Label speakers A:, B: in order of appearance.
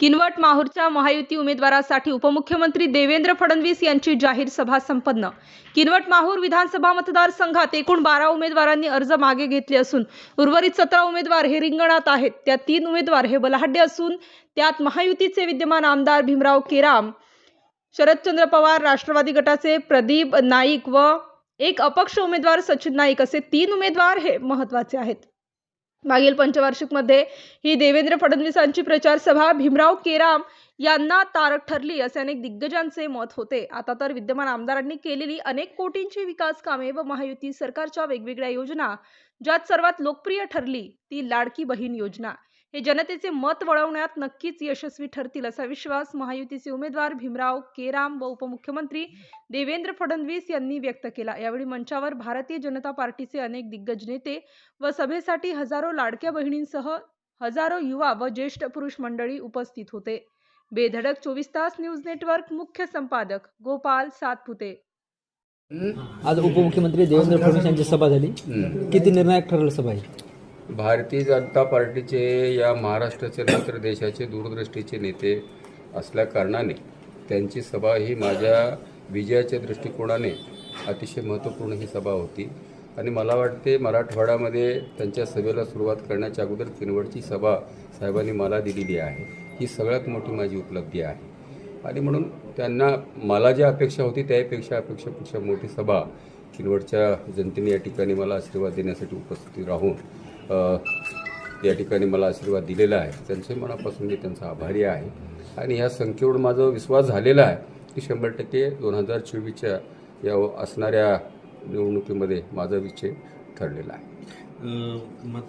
A: किनवट माहूरच्या महायुती उमेदवारासाठी उपमुख्यमंत्री देवेंद्र फडणवीस यांची जाहीर सभा संपन्न. किनवट माहूर विधानसभा मतदारसंघात एकूण बारा उमेदवारांनी अर्ज मागे घेतले असून उर्वरित सतरा उमेदवार हे रिंगणात आहेत. त्या तीन उमेदवार हे बलाढ्य असून त्यात महायुतीचे विद्यमान आमदार भीमराव केराम शरदचंद्र पवार राष्ट्रवादी गटाचे प्रदीप नाईक व एक अपक्ष उमेदवार सचिन नाईक असे तीन उमेदवार हे महत्त्वाचे आहेत. मागील पंचवार्षिकमध्ये ही देवेंद्र फडणवीसांची प्रचार सभा भीमराव केराम यांना तारक ठरली असे अनेक दिग्गजांचे मत होते. आता तर विद्यमान आमदारांनी केलेली अनेक कोटींची विकास कामे व महायुती सरकारच्या वेगवेगळ्या योजना ज्यात सर्वात लोकप्रिय ठरली ती लाडकी बहीण योजना. हे जनतेचे मत वळवण्यात नक्कीच यशस्वी ठरतील असा विश्वास महायुतीचे उमेदवार भीमराव केराम व उपमुख्यमंत्री देवेंद्र फडणवीस यांनी व्यक्त केला. यावेळी मंचावर भारतीय जनता पार्टीचे अनेक दिग्गज नेते व सभेसाठी हजारो लाडक्या बहिणींसह हजारो युवा व ज्येष्ठ पुरुष मंडळी उपस्थित होते. बेधडक चोवीस तास न्यूज नेटवर्क मुख्य संपादक गोपाल सातपुते.
B: आज उपमुख्यमंत्री देवेंद्र फडणवीस यांची सभा झाली. किती निर्णायक ठरलं सभा ही?
C: भारतीय जनता पार्टीचे या महाराष्ट्राचे नंतर देशाचे दूरदृष्टीचे नेते असल्या कारणाने त्यांची सभा ही माझ्या विजयाच्या दृष्टिकोनाने अतिशय महत्त्वपूर्ण ही सभा होती. आणि मला वाटते मराठवाड्यामध्ये त्यांच्या सभेला सुरुवात करण्याच्या अगोदर किनवटची सभा साहेबांनी मला दिलेली आहे. ही सगळ्यात मोठी माझी उपलब्धी आहे. आणि म्हणून त्यांना मला ज्या अपेक्षा होती त्यापेक्षा अपेक्षापेक्षा मोठी सभा किनवटच्या जनतेने या ठिकाणी मला आशीर्वाद देण्यासाठी उपस्थित राहून या ठिकाणी मला आशीर्वाद दिलेला आहे. त्यांचे मनापासून मी त्यांचा आभारी आहे. आणि ह्या संख्येवर माझा विश्वास झालेला आहे की शंभर टक्के दोन हजार चोवीसच्या या असणाऱ्या निवडणुकीमध्ये माझा विजय ठरलेला आहे.
D: मग